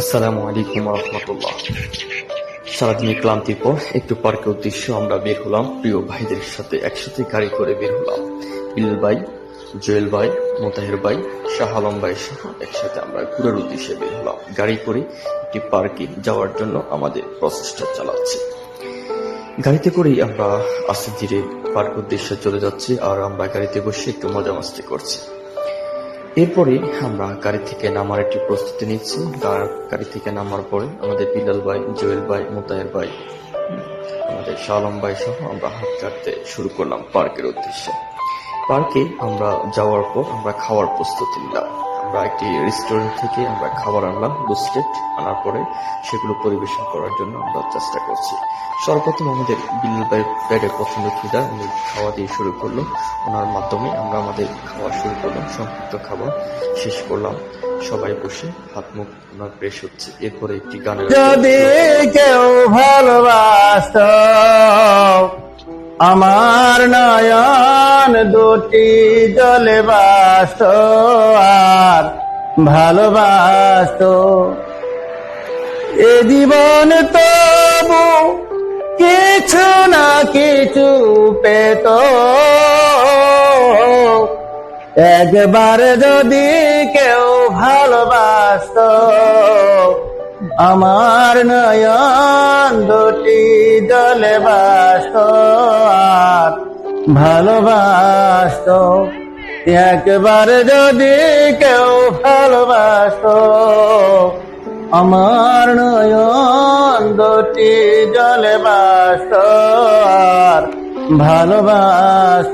আসসালামু আলাইকুম রহমতুল্লাহ সারাদিনের ক্লান্তির পর একটু পার্কের উদ্দেশ্যে আমরা বের হলাম। প্রিয় ভাইদের সাথে একসাথে গাড়ি করে বের হলাম। বিল্ল ভাই, জুয়েল ভাই, মোতাহের ভাই, শাহ আলম ভাই সহ একসাথে আমরা ঘুরার উদ্দেশ্যে বের হলাম। গাড়ি করে একটি পার্কে যাওয়ার জন্য আমাদের প্রচেষ্টা চালাচ্ছি। গাড়িতে করেই আমরা আস্তে ধীরে পার্ক উদ্দেশ্যে চলে যাচ্ছি আর আমরা গাড়িতে বসে একটু মজা মাস্তি করছি। এরপরে আমরা গাড়ি থেকে নামার একটি প্রস্তুতি নিচ্ছি। গাড়ি থেকে নামার পরে আমাদের বিলাল ভাই, জোয়েল ভাই, মোতায়ের ভাই, আমাদের শালম ভাই সহ আমরা হাত কাটতে শুরু করলাম পার্কের উদ্দেশ্যে। পার্কে আমরা যাওয়ার পর আমরা খাওয়ার প্রস্তুতি নিলাম। আমরা একটি রেস্টুরেন্ট থেকে আমরা খাবার আনলাম বুস্টেড আনার পরে সেগুলো পরিবেশন করার জন্য আমরা চেষ্টা করছি। সর্বপ্রথম আমাদের বিল্লাল ভাই পেটে পছন্দ খিদা উনি খাওয়া দিয়ে শুরু করল। ওনার মাধ্যমে আমরা আমাদের খাওয়া শুরু করলাম সংক্ষিপ্ত খাবার শেষ করলাম। সবাই বসে হাত মুখ ওনার ফ্রেশ হচ্ছে। এরপরে একটি গানের যদি কেউ ভালোবাসত আমার নয়ন দুটি জলে বাসত, আর ভালোবাসত। এ জীবন তবু কিছু না কিছু পেত। একবার যদি কেউ ভালোবাসত আমার নয়ন দুটি জলে বাসত, আর ভালোবাসত। একবার যদি কেউ ভালোবাসত, আমার নয়ন দুটি জলে বাসত, আর ভালোবাসত